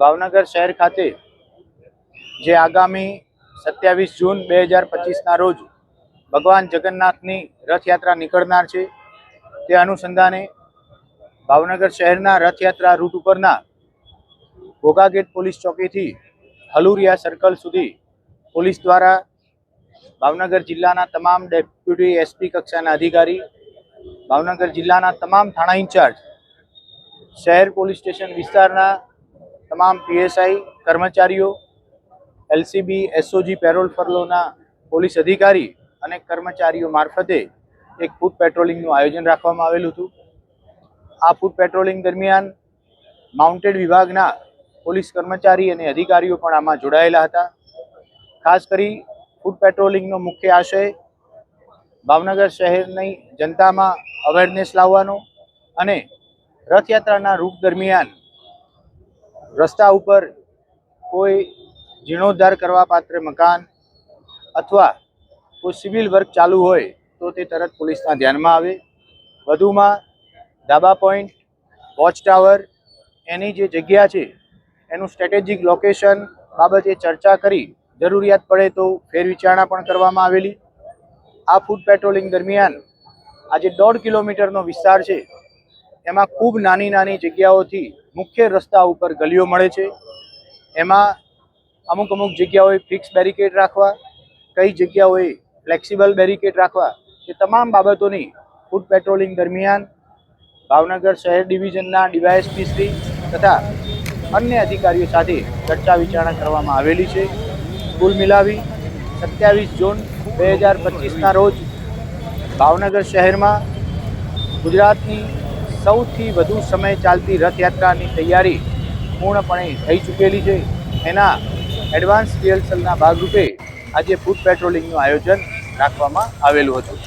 ભાવનગર શહેર ખાતે જે આગામી સત્યાવીસ જૂન બે હજાર પચીસના રોજ ભગવાન જગન્નાથની રથયાત્રા નીકળનાર છે. તે અનુસંધાને ભાવનગર શહેરના રથયાત્રા રૂટ ઉપરના ઘોઘા પોલીસ ચોકીથી હલુરિયા સર્કલ સુધી પોલીસ દ્વારા ભાવનગર જિલ્લાના તમામ ડેપ્યુટી એસપી કક્ષાના અધિકારી, ભાવનગર જિલ્લાના તમામ થાણા ઇન્ચાર્જ, શહેર પોલીસ સ્ટેશન વિસ્તારના તમામ પીએસઆઈ કર્મચારીઓ, એલસીબી, એસઓજી, પેરોલ ફરલોના પોલીસ અધિકારી અને કર્મચારીઓ મારફતે એક ફૂડ પેટ્રોલિંગનું આયોજન રાખવામાં આવેલું હતું. આ ફૂડ પેટ્રોલિંગ દરમિયાન માઉન્ટેડ વિભાગના પોલીસ કર્મચારી અને અધિકારીઓ પણ આમાં જોડાયેલા હતા. ખાસ કરી ફૂડ પેટ્રોલિંગનો મુખ્ય આશય ભાવનગર શહેરની જનતામાં અવેરનેસ લાવવાનો અને રથયાત્રાના રૂટ દરમિયાન રસ્તા ઉપર કોઈ જીર્ણોદ્ધાર કરવા પાત્ર મકાન અથવા કોઈ સિવિલ વર્ક ચાલુ હોય તો તે તરત પોલીસના ધ્યાનમાં આવે. વધુમાં ધાબા પોઈન્ટ, વોચ ટાવર, એની જે જગ્યા છે, એનું સ્ટ્રેટેજિક લોકેશન બાબતે ચર્ચા કરી જરૂરિયાત પડે તો ફેરવિચારણા પણ કરવામાં આવેલી. આ ફૂડ પેટ્રોલિંગ દરમિયાન આજે દોઢ કિલોમીટરનો વિસ્તાર છે. એમાં ખૂબ નાની નાની જગ્યાઓથી મુખ્ય રસ્તા ઉપર ગલીઓ મળે છે. એમાં અમુક અમુક જગ્યાઓએ ફિક્સ બેરિકેડ રાખવા, કઈ જગ્યાઓએ ફ્લેક્સિબલ બેરિકેડ રાખવા, એ તમામ બાબતોની ફૂડ પેટ્રોલિંગ દરમિયાન ભાવનગર શહેર ડિવિઝનના ડીવાયએસપી શ્રી તથા અન્ય અધિકારીઓ સાથે ચર્ચા વિચારણા કરવામાં આવેલી છે. કુલ મિલાવી સત્યાવીસ જૂન બે હજાર પચીસના રોજ ભાવનગર શહેરમાં ગુજરાતની સૌથી વધુ સમય ચાલતી રથયાત્રાની તૈયારી પૂર્ણપણે થઈ ચૂકેલી છે. એના એડવાન્સ રિહર્સલના ભાગરૂપે આજે ફૂડ પેટ્રોલિંગનું આયોજન રાખવામાં આવેલું હતું.